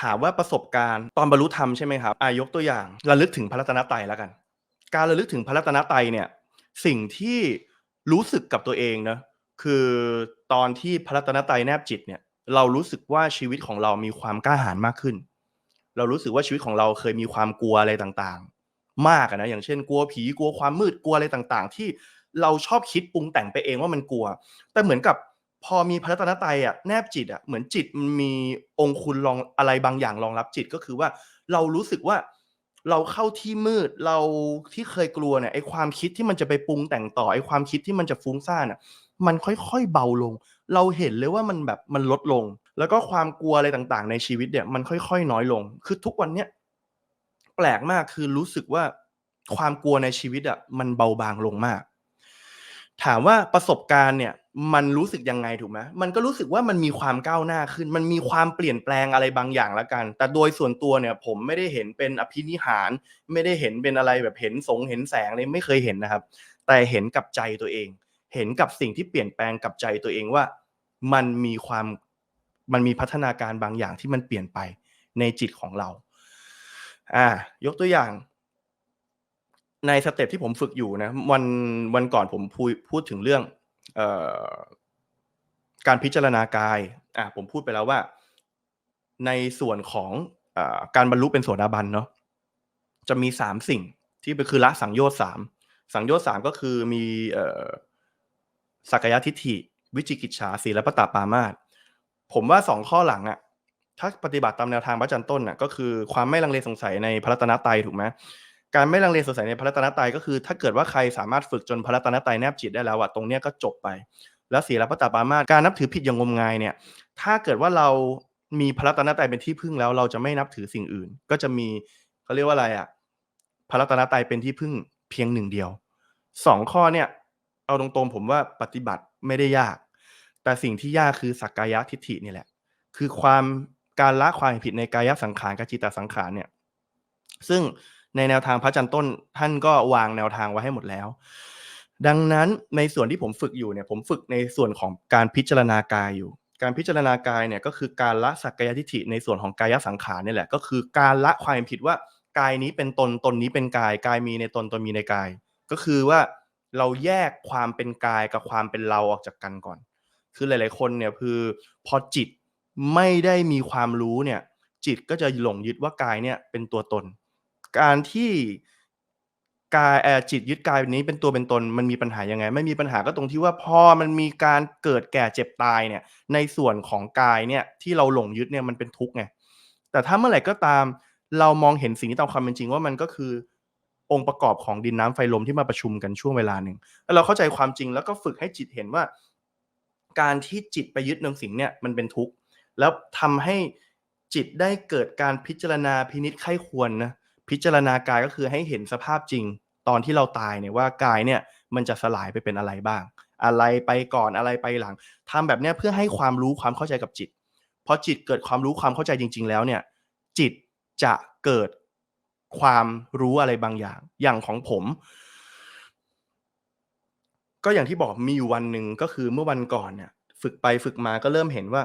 ถามว่าประสบการณ์ตอนบรรลุธรรมใช่ไหมครับอายกตัวอย่างระลึกถึงพระรัตนตรัยแล้วกัน การระลึกถึงพระรัตนตรัยเนี่ยสิ่งที่รู้สึกกับตัวเองนะคือตอนที่พระรัตนตรัยแนบจิตเนี่ยเรารู้สึกว่าชีวิตของเรามีความกล้าหาญมากขึ้น เรารู้สึกว่าชีวิตของเราเคยมีความกลัวอะไรต่างๆ มากนะอย่างเช่น กลัวผีกลัวความมืดกลัวอะไรต่างๆ ที่เราชอบคิดปรุงแต่งไปเองว่ามันกลัว แต่เหมือนกับ พอมีพระรัตนตรัยอะแนบจิตอะเหมือนจิตมันมีองค์คุณรองอะไรบางอย่างรองรับจิตก็คือว่า เรารู้สึกว่าเราเข้าที่มืดเราที่เคยกลัวเนี่ยไอ้ความคิดที่มันจะไปปรุงแต่งต่อไอ้ความคิดที่มันจะฟุ้งซ่านอะมันค่อยๆเบาลง เราเห็นเลยว่ามันแบบมันลดลง แล้วก็ความกลัวอะไรต่างๆ ในชีวิตเนี่ยมันค่อยๆ น้อยลง คือทุกวันเนี้ยแปลกมากคือรู้สึกว่าความกลัวในชีวิตอะมันเบาบางลงมาก ถามว่าประสบการณ์เนี่ย มันรู้สึกยังไงถูกไหมมันก็รู้สึกว่ามันมีความก้าวหน้าขึ้น มันมีความเปลี่ยนแปลงอะไรบางอย่างละกัน แต่โดยส่วนตัวเนี่ยผมไม่ได้เห็นเป็นอภินิหาร ไม่ได้เห็นเป็นอะไรแบบเห็นสงเห็นแสงเลยไม่เคยเห็นนะครับ แต่เห็นกับใจตัวเอง เห็นกับสิ่งที่เปลี่ยนแปลงกับใจตัวเองว่า มันมีความมันมีพัฒนาการบางอย่างที่มันเปลี่ยนไปในจิตของเรา อ่า ยกตัวอย่างในสเต็ปที่ผมฝึกอยู่นะวันวันก่อนผมพูดพูดถึงเรื่อง การพิจารณากายอะผมพูดไปแล้วว่า ในส่วนของอการบรรลุเป็นโสดาบันเนาะจะมีสามสิ่งที่คือละสังโยชน์สามสังโยชน์สามก็คือมีสักยทิฏฐิ วิจิกิจฉาสีและปตาปามาตผมว่าสองข้อหลังอะถ้าปฏิบัติตามแนวทางพระจันทร์ต้นอะก็คือความไม่ลังเลสงสัยในพระรัตนตรัยถูกไหม การไม่ลังเลสงสัยในพระรัตนตรัยก็คือ ถ้าเกิดว่าใครสามารถฝึกจนพระรัตนตรัยแนบจิตได้แล้วอะตรงเนี้ยก็จบไป แล้วศีลปตาปามาการนับถือผิดอย่างงมงายเนี่ย ถ้าเกิดว่าเรามีพระรัตนตรัยเป็นที่พึ่งแล้ว เราจะไม่นับถือสิ่งอื่น ก็จะมีเขาเรียกว่าอะไรอะพระรัตนตรัยเป็นที่พึ่งเพียงหนึ่งเดียวสองข้อเนี่ยเอาตรงๆผมว่าปฏิบัติไม่ได้ยาก แต่สิ่งที่ยากคือสักกายทิฏฐินี่แหละ คือความการละความผิดในกายสังขารกับจิตตสังขารเนี่ย ซึ่ง ในแนวทางพระจันทร์ต้น ท่านก็วางแนวทางไว้ให้หมดแล้ว ดังนั้นในส่วนที่ผมฝึกอยู่เนี่ยผมฝึกในส่วนของการพิจารณากายอยู่ การพิจารณากายเนี่ยก็คือการละสักกายทิฏฐิในส่วนของกายสังขารนี่แหละก็คือการละความผิดว่ากายนี้เป็นตนตนนี้เป็นกายกายมีในตนตนมีในกาย ก็คือว่าเราแยกความเป็นกายกับความเป็นเราออกจากกันก่อน คือหลาย ๆ คนเนี่ยคือพอจิตไม่ได้มีความรู้เนี่ยจิตก็จะหลงยึดว่ากายเนี่ยเป็นตัวตน การที่กายแอจิตยึดกายนี้เป็นตัวเป็นตนมันมีปัญหายังไง ไม่มีปัญหาก็ตรงที่ว่าพอมันมีการเกิดแก่เจ็บตายเนี่ย ในส่วนของกายเนี่ยที่เราหลงยึดเนี่ยมันเป็นทุกข์ไงแต่ถ้าเมื่อไหร่ก็ตามเรามองเห็นสิ่งที่ตามความเป็นจริงว่ามันก็คือ องค์ประกอบของดินน้ำไฟลมที่มาประชุมกันช่วงเวลาหนึ่งแล้วเราเข้าใจความจริงแล้วก็ฝึกให้จิตเห็นว่า การที่จิตไปยึดนึงสิ่งเนี่ยมันเป็นทุกข์แล้วทำให้จิตได้เกิดการพิจารณาพินิษไข้ควรนะ พิจารณากายก็คือให้เห็นสภาพจริง ตอนที่เราตายเนี่ยว่ากายเนี่ยมันจะสลายไปเป็นอะไรบ้าง อะไรไปก่อนอะไรไปหลังทำแบบนี้เพื่อให้ความรู้ความเข้าใจกับจิตพอจิตเกิดความรู้ความเข้าใจจริง ๆ แล้วเนี่ยจิตจะเกิดความรู้อะไรบางอย่าง อย่างของผม ก็อย่างที่บอกมีอยู่วันหนึ่งก็คือเมื่อวันก่อนเนี่ย ฝึกไปฝึกมาก็เริ่มเห็นว่า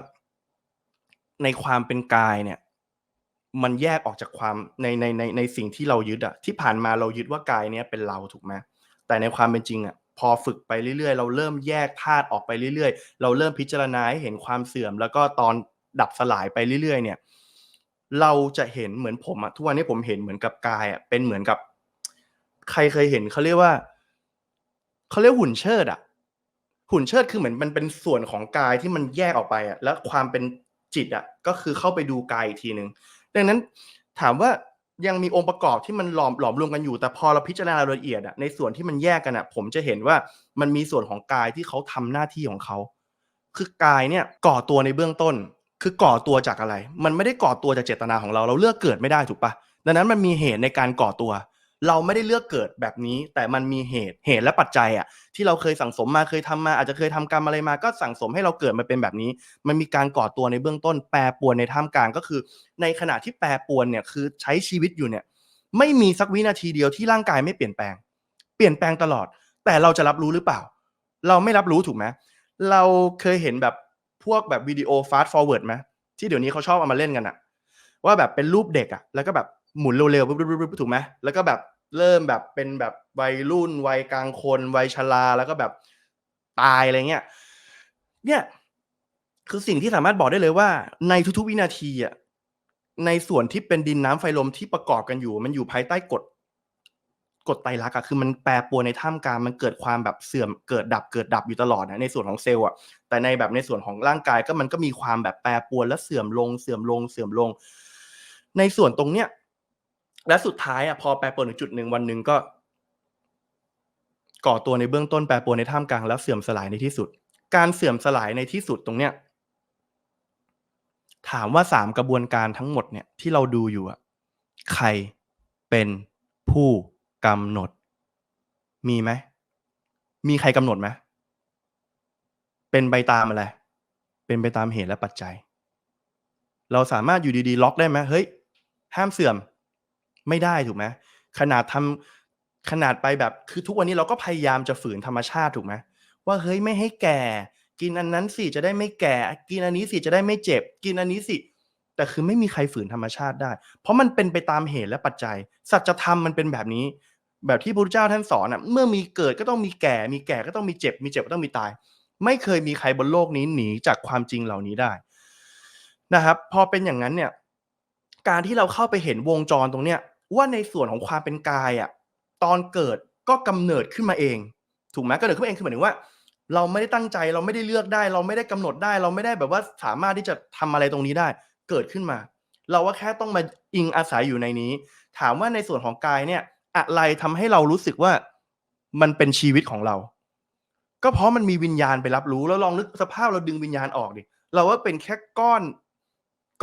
ในความเป็นกายเนี่ย มันแยกออกจากความในในในในสิ่งที่เรายึดอะที่ผ่านมาเรายึดว่ากายเนี้ยเป็นเราถูกไหมแต่ในความเป็นจริงอะพอฝึกไปเรื่อยๆ เราเริ่มแยกธาตุออกไปเรื่อยๆ เราเริ่มพิจารณาให้เห็นความเสื่อม แล้วก็ตอนดับสลายไปเรื่อยๆ เนี่ย เราจะเห็นเหมือนผมอะทุกวันนี้ผมเห็นเหมือนกับกายอะเป็นเหมือนกับ ใครเคยเห็นเขาเรียกว่าเขาเรียกหุ่นเชิดอะหุ่นเชิดคือเหมือนมันเป็นส่วนของกายที่มันแยกออกไปอะแล้วความเป็นจิตอะก็คือเข้าไปดูกายอีกทีหนึ่ง ดังนั้นถามว่ายังมีองค์ประกอบที่มันหลอมหลอมรวมกันอยู่ แต่พอเราพิจารณารายละเอียดอะในส่วนที่มันแยกกันอะผมจะเห็นว่ามันมีส่วนของกายที่เขาทำหน้าที่ของเขา คือกายเนี่ยก่อตัวในเบื้องต้น คือก่อตัวจากอะไร มันไม่ได้ก่อตัวจากเจตนาของเรา เราเลือกเกิดไม่ได้ถูกปะดังนั้นมันมีเหตุในการก่อตัว เราไม่ได้เลือกเกิดแบบนี้ แต่มันมีเหตุเหตุและปัจจัยอะที่เราเคยสั่งสมมาเคยทำมาอาจจะเคยทำกรรมอะไรมาก็สั่งสมให้เราเกิดมาเป็นแบบนี้ มันมีการก่อตัวในเบื้องต้น แปรปรวนในท่ามกลางก็คือ ในขณะที่แปรปรวนเนี่ยคือใช้ชีวิตอยู่เนี่ยไม่มีสักวินาทีเดียวที่ร่างกายไม่เปลี่ยนแปลง เปลี่ยนแปลงตลอด แต่เราจะรับรู้หรือเปล่า เราไม่รับรู้ถูกไหมเราเคยเห็นแบบพวกแบบวิดีโอฟาสต์ฟอร์เวิร์ดไหมที่เดี๋ยวนี้เขาชอบเอามาเล่นกันอะว่าแบบเป็นรูปเด็กอะแล้วก็แบบหมุนเร็วๆถูกไหมแล้วก็แบบ เริ่มแบบเป็นแบบวัยรุ่นวัยกลางคนวัยชราแล้วก็แบบตายอะไรเงี้ย เนี่ย คือสิ่งที่สามารถบอกได้เลยว่า ในทุกๆวินาทีอะในส่วนที่เป็นดินน้ำไฟลมที่ประกอบกันอยู่ มันอยู่ภายใต้กฎกฎไตรลักษณ์อะคือมันแปรปรวนในท่ามกลางมันเกิดความแบบเสื่อมเกิดดับเกิดดับอยู่ตลอดนะในส่วนของเซลล์อะแต่ในแบบในส่วนของร่างกายก็มันก็มีความแบบแปรปรวนและเสื่อมลงเสื่อมลงเสื่อมลง ในส่วนตรงเนี้ย และสุดท้ายอะพอแปรปรวนถึงจุดหนึ่งวันหนึ่งก็ ก่อตัวในเบื้องต้นแปรปรวนในท่ามกลางแล้วเสื่อมสลายในที่สุด การเสื่อมสลายในที่สุดตรงเนี้ยถามว่าสามกระบวนการทั้งหมดเนี่ยที่เราดูอยู่อะใครเป็นผู้กำหนด มีไหม มีใครกำหนดไหมเป็นไปตามอะไร เป็นไปตามเหตุและปัจจัย เราสามารถอยู่ดีๆ ล็อกได้ไหมเฮ้ย ห้ามเสื่อม ไม่ได้ถูกไหมขนาดทำขนาดไปแบบคือทุกวันนี้เราก็พยายามจะฝืนธรรมชาติถูกไหมว่าเฮ้ยไม่ให้แก่ กินอันนั้นสิจะได้ไม่แก่ กินอันนี้สิจะได้ไม่เจ็บ กินอันนี้สิแต่คือไม่มีใครฝืนธรรมชาติได้ เพราะมันเป็นไปตามเหตุและปัจจัย สัจธรรมมันเป็นแบบนี้ แบบที่พระพุทธเจ้าท่านสอนอะเมื่อมีเกิดก็ต้องมีแก่ มีแก่ก็ต้องมีเจ็บ มีเจ็บก็ต้องมีตาย ไม่เคยมีใครบนโลกนี้หนีจากความจริงเหล่านี้ได้นะครับ พอเป็นอย่างนั้นเนี่ย การที่เราเข้าไปเห็นวงจรตรงเนี้ย ว่าในส่วนของความเป็นกายอะตอนเกิดก็กำเนิดขึ้นมาเอง ถูกไหมกำเนิดขึ้นมาเองคือหมายถึงว่า เราไม่ได้ตั้งใจเราไม่ได้เลือกได้ เราไม่ได้กำหนดได้ เราไม่ได้แบบว่าสามารถที่จะทำอะไรตรงนี้ได้ เกิดขึ้นมา เราว่าแค่ต้องมาอิงอาศัยอยู่ในนี้ ถามว่าในส่วนของกายเนี่ย อะไรทำให้เรารู้สึกว่ามันเป็นชีวิตของเรา ก็เพราะมันมีวิญญาณไปรับรู้แล้วลองนึกสภาพเราดึงวิญญาณออกดิเราว่าเป็นแค่ก้อน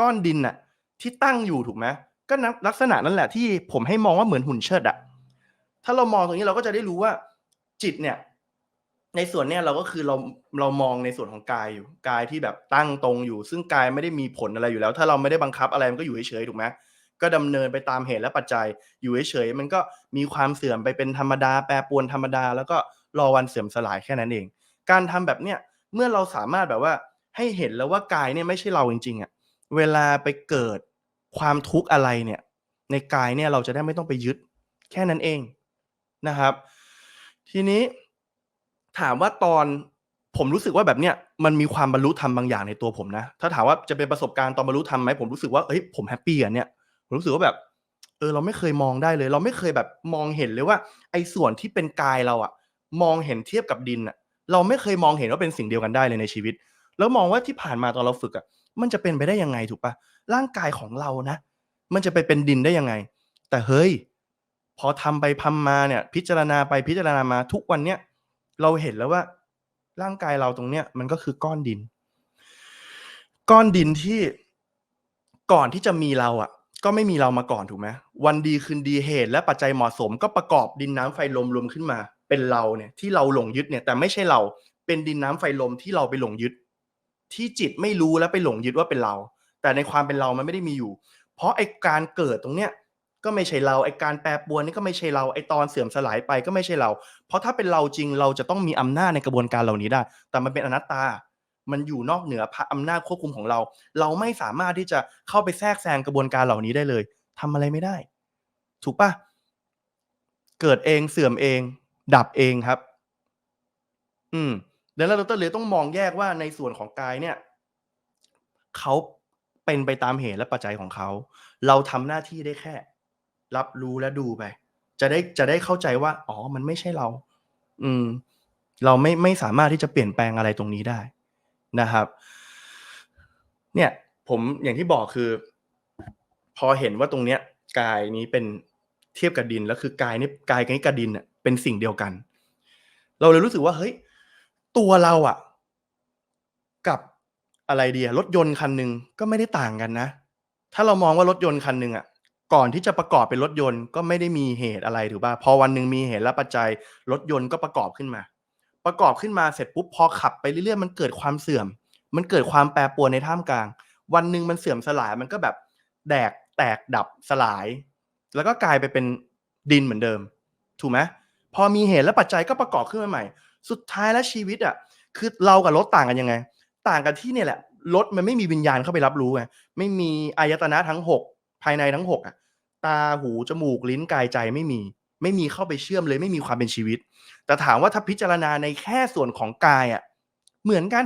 ก้อนดินน่ะ ที่ตั้งอยู่ถูกไหม ก็นักลักษณะนั่นแหละที่ผมให้มองว่าเหมือนหุ่นเชิดอะถ้าเรามองตรงนี้เราก็จะได้รู้ว่าจิตเนี่ย ในส่วนเนี้ยเราก็คือเราเรามองในส่วนของกายอยู่กายที่แบบตั้งตรงอยู่ ซึ่งกายไม่ได้มีผลอะไรอยู่แล้ว ถ้าเราไม่ได้บังคับอะไรมันก็อยู่เฉยๆถูกไหมก็ดำเนินไปตามเหตุและปัจจัย อยู่เฉยๆมันก็มีความเสื่อมไปเป็นธรรมดาแปรปรวนธรรมดา แล้วก็รอวันเสื่อมสลายแค่นั้นเอง การทำแบบเนี้ยเมื่อเราสามารถแบบว่าให้เห็นแล้วว่ากายเนี่ยไม่ใช่เราจริงๆอะเวลาไปเกิด ความทุกข์อะไรเนี่ยในกายเนี่ยเราจะได้ไม่ต้องไปยึดแค่นั้นเองนะครับ ทีนี้ถามว่าตอนผมรู้สึกว่าแบบเนี้ยมันมีความบรรลุธรรมบางอย่างในตัวผมนะ ถ้าถามว่าจะเป็นประสบการณ์ตอนบรรลุธรรมไหมผมรู้สึกว่าเฮ้ยผมแฮปปี้อะเนี่ยผมรู้สึกว่าแบบเออเราไม่เคยมองได้เลย เราไม่เคยแบบมองเห็นเลยว่า ไอ้ส่วนที่เป็นกายเราอะมองเห็นเทียบกับดินอะเราไม่เคยมองเห็นว่าเป็นสิ่งเดียวกันได้เลยในชีวิต แล้วมองว่าที่ผ่านมาตอนเราฝึกอะมันจะเป็นไปได้ยังไงถูกปะ ร่างกายของเรานะ มันจะไปเป็นดินได้ยังไง แต่เฮ้ย พอทำไปพำมมาเนี่ย พิจารณาไปพิจารณามาทุกวันเนี้ยเราเห็นแล้วว่าร่างกายเราตรงเนี้ยมันก็คือก้อนดิน ก้อนดินที่ก่อนที่จะมีเราอะ ก็ไม่มีเรามาก่อนถูกไหมวันดีคืนดีเหตุ และปัจจัยเหมาะสม ก็ประกอบดินน้ำไฟลมรวมขึ้นมา เป็นเราเนี่ยที่เราหลงยึดเนี่ย แต่ไม่ใช่เราเป็นดินน้ำไฟลมที่เราไปหลงยึด ที่จิตไม่รู้และไปหลงยึดว่าเป็นเรา แต่ในความเป็นเรามันไม่ได้มีอยู่ เพราะไอการเกิดตรงเนี้ยก็ไม่ใช่เราไอการแปรปรวนนี่ก็ไม่ใช่เราไอตอนเสื่อมสลายไปก็ไม่ใช่เรา เพราะถ้าเป็นเราจริงเราจะต้องมีอำนาจในกระบวนการเหล่านี้ได้ แต่มันเป็นอนัตตา มันอยู่นอกเหนือพระอำนาจควบคุมของเรา เราไม่สามารถที่จะเข้าไปแทรกแซงกระบวนการเหล่านี้ได้เลยทำอะไรไม่ได้ ถูกปะเกิดเองเสื่อมเอง ดับเองครับ อืมแล้วเราต้องเลยต้องมองแยกว่าในส่วนของกายเนี่ยเขา เป็นไปตามเหตุและปัจจัยของเขา เราทำหน้าที่ได้แค่ รับรู้และดูไป จะได้จะได้เข้าใจว่าอ๋อมันไม่ใช่เรา อืม เราไม่ไม่สามารถที่จะเปลี่ยนแปลงอะไรตรงนี้ได้นะครับ เนี่ย ผมอย่างที่บอกคือ พอเห็นว่าตรงเนี้ยกายนี้เป็นเทียบกับดินแล้วคือกายนี้กายนี้กับดินเน่ยเป็นสิ่งเดียวกัน เราเลยรู้สึกว่าเฮ้ยตัวเราอะกับ อะไรดีอะรถยนต์คันหนึ่งก็ไม่ได้ต่างกันนะ ถ้าเรามองว่ารถยนต์คันหนึ่งอะก่อนที่จะประกอบเป็นรถยนต์ก็ไม่ได้มีเหตุอะไรถูกป่ะพอวันหนึ่งมีเหตุและปัจจัยรถยนต์ก็ประกอบขึ้นมา ประกอบขึ้นมาเสร็จปุ๊บพอขับไปเรื่อยๆมันเกิดความเสื่อม มันเกิดความแปรปรวนในท่ามกลาง วันหนึ่งมันเสื่อมสลายมันก็แบบแดกแตกดับสลาย แล้วก็กลายไปเป็นดินเหมือนเดิม ถูกไหมพอมีเหตุและปัจจัยก็ประกอบขึ้นมาใหม่ สุดท้ายแล้วชีวิตอะคือเรากับรถต่างกันยังไง ต่างกันที่เนี่ยแหละรถมันไม่มีวิญญาณเข้าไปรับรู้ไงไม่มีอายตนะทั้งหกภายในทั้งหกอะ ตาหูจมูกลิ้นกายใจไม่มี ไม่มีเข้าไปเชื่อมเลย ไม่มีความเป็นชีวิต แต่ถามว่าถ้าพิจารณาในแค่ส่วนของกายอะ เหมือนกัน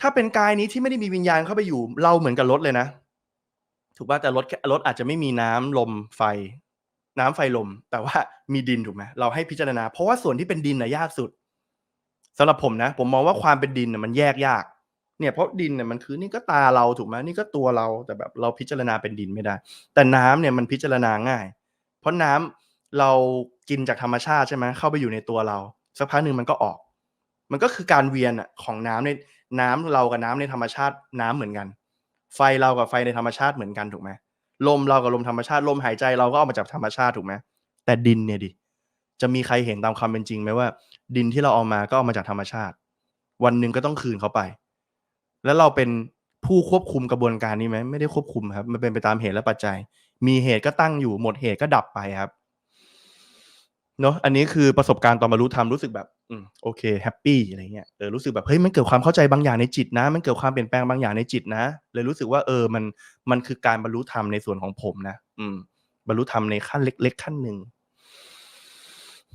ถ้าเป็นกายนี้ที่ไม่ได้มีวิญญาณเข้าไปอยู่ เราเหมือนกับรถเลยนะถูกป่ะแต่รถรถอาจจะไม่มีน้ำลมไฟ น้ำไฟลม แต่ว่ามีดินถูกไหมเราให้พิจารณา เพราะว่าส่วนที่เป็นดินน่ะยากสุด สำหรับผมนะ ผมมองว่าความเป็นดินน่ะมันแยกยาก เนี่ยเพราะดินเนี่ยมันคือนี่ก็ตาเราถูกไหมนี่ก็ตัวเราแต่แบบเราพิจารณาเป็นดินไม่ได้ แต่น้ำเนี่ยมันพิจารณาง่าย เพราะน้ำเรากินจากธรรมชาติใช่ไหมเข้าไปอยู่ในตัวเราสักพักหนึ่งมันก็ออก มันก็คือการเวียนอะของน้ำในน้ำเรากับน้ำในธรรมชาติน้ำเหมือนกัน ไฟเรากับไฟในธรรมชาติเหมือนกันถูกไหมลมเรากับลมธรรมชาติลมหายใจเราก็เอามาจากธรรมชาติถูกไหมแต่ดินเนี่ยดิ จะมีใครเห็นตามความเป็นจริงไหมว่า ดินที่เราเอามาก็เอามาจากธรรมชาติ วันหนึ่งก็ต้องคืนเขาไป แล้วเราเป็นผู้ควบคุมกระบวนการนี้ไหมไม่ได้ควบคุมครับ มันเป็นไปตามเหตุและปัจจัย มีเหตุก็ตั้งอยู่หมดเหตุก็ดับไปครับเนาะอันนี้คือประสบการณ์ตอนบรรลุธรรมรู้สึกแบบอืมโอเคแฮปปี้อะไรเงี้ยเออรู้สึกแบบเฮ้ยมันเกิดความเข้าใจบางอย่างในจิตนะ มันเกิดความเปลี่ยนแปลงบางอย่างในจิตนะ เลยรู้สึกว่าเออมันมันคือการบรรลุธรรมในส่วนของผมนะ อืม บรรลุธรรมในขั้นเล็ก ๆ ขั้นหนึ่ง